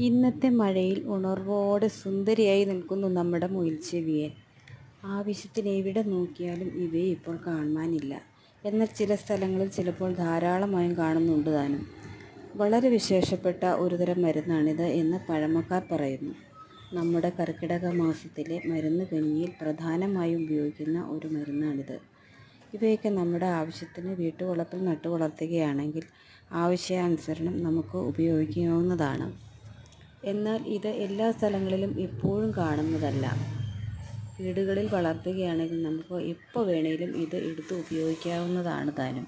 ഇന്നത്തെ മഴയിൽ ഉണർവോടെ സുന്ദരിയായി നിൽക്കുന്നു നമ്മുടെ മുയിൽച്ചെവിയെ ആവശ്യത്തിന് എവിടെ നോക്കിയാലും ഇവയെ ഇപ്പോൾ കാണാനില്ല എന്നാൽ ചില സ്ഥലങ്ങളിൽ ചിലപ്പോൾ ധാരാളമായും കാണുന്നുണ്ട് താനും. വളരെ വിശേഷപ്പെട്ട ഒരുതരം മരുന്നാണിത് എന്ന് പഴമക്കാർ പറയുന്നു. നമ്മുടെ കർക്കിടക മാസത്തിലെ മരുന്ന് കഞ്ഞിയിൽ പ്രധാനമായും ഉപയോഗിക്കുന്ന ഒരു മരുന്നാണിത്. ഇവയൊക്കെ നമ്മുടെ ആവശ്യത്തിന് വീട്ടുവളപ്പിൽ നട്ടുവളർത്തുകയാണെങ്കിൽ ആവശ്യാനുസരണം നമുക്ക് ഉപയോഗിക്കാവുന്നതാണ്. എന്നാൽ ഇത് എല്ലാ സ്ഥലങ്ങളിലും എപ്പോഴും കാണുന്നതല്ല. വീടുകളിൽ വളർത്തുകയാണെങ്കിൽ നമുക്ക് എപ്പോൾ വേണമെങ്കിലും ഇത് എടുത്ത് ഉപയോഗിക്കാവുന്നതാണ് താനും.